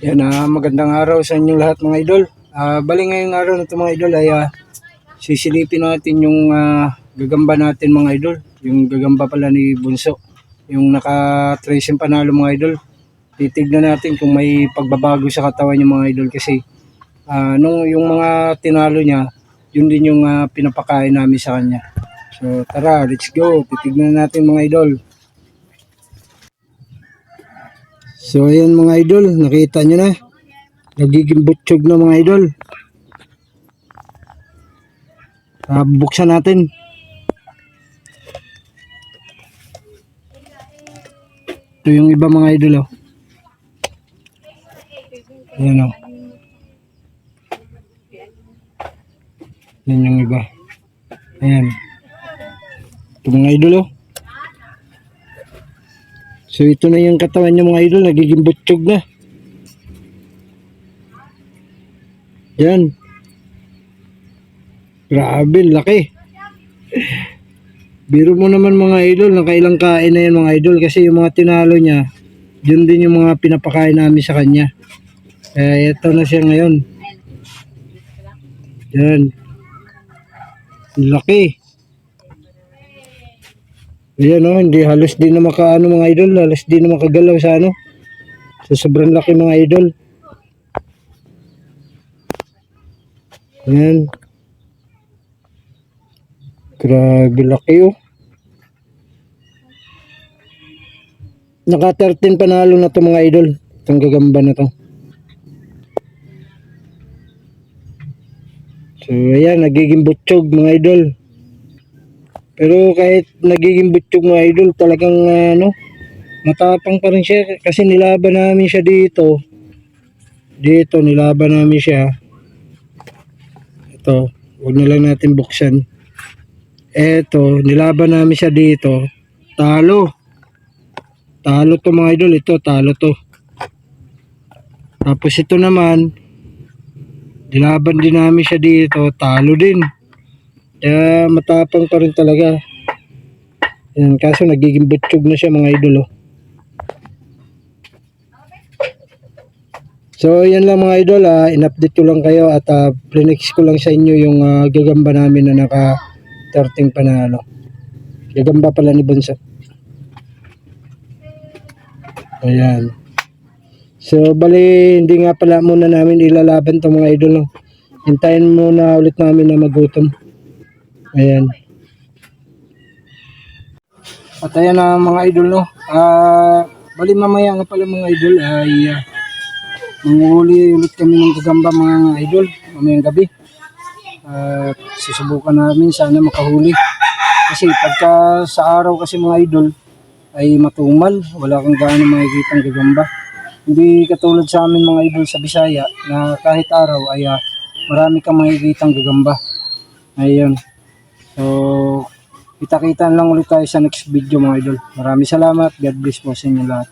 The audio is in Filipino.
Yan, ah, magandang araw sa inyong lahat mga idol. Ah, bali ngayong araw na ito mga idol ay ah, sisilipin natin yung ah, gagamba natin mga idol. Yung gagamba pala ni Bunso. Yung naka-trace yung panalo mga idol. Titignan natin kung may pagbabago sa katawan yung mga idol kasi ah, nung yung mga tinalo niya, yun din yung ah, pinapakain namin sa kanya. So tara, let's go. Titignan natin mga idol. So ayan mga idol, nakita nyo na. Nagiging butchog na mga idol. Ah, buksan natin. Ito yung iba mga idol oh. Ayan oh. Yan yung iba. Ayan. Ito mga idol oh. So ito na yung katawan niya mga idol, nagiging butchog na. Yan. Grabe, laki. Biro mo naman mga idol, nakailang kain na yan mga idol kasi yung mga tinalo niya, yun din yung mga pinapakain namin sa kanya. Kaya ito na siya ngayon. Yan. Laki. Ayan o, hindi halos di na makaano mga idol, halos di na makagalaw sa ano. Sa sobrang laki mga idol. Ayan. Grabe laki oh. Naka 13 panalo na to mga idol. Itong gagamba na to. So ayan, nagiging butchog mga idol. Pero kahit nagiging butchog mga idol, talagang ano, matapang pa rin siya kasi nilaban namin siya dito. Dito, nilaban namin siya. Ito, huwag na lang natin buksan. Eto, nilaban namin siya dito. Talo. Talo to mga idol, ito, talo to. Tapos ito naman, nilaban din namin siya dito, talo din. Kaya matapang pa rin talaga. Yan, kaso nagiging butchog na siya mga idol. Oh. So yan lang mga idol, ah, in-update ko lang kayo at uh, plinix ko lang sa inyo yung ah, gagamba namin na naka 13 panalo. Gagamba pala ni Bunso. Ayan. So bali hindi nga pala muna namin ilalaban to mga idol. No? Hintayin muna ulit namin na magutom. Ayan. At ayan na mga idol no. Ah, bali mamaya nga pala mga idol ay ah, manguhuli ulit kami ng gagamba mga idol mamayang gabi. At susubukan namin sana makahuli. Kasi pagka sa araw kasi mga idol ay matumal, wala kang gaano makikita ang gagamba. Hindi katulad sa amin mga idol sa Bisaya na kahit araw ay ah, marami kang makikita ang gagamba. Ayun. So, kita-kita lang ulit tayo sa next video mga idol. Maraming salamat. God bless po sa inyo lahat.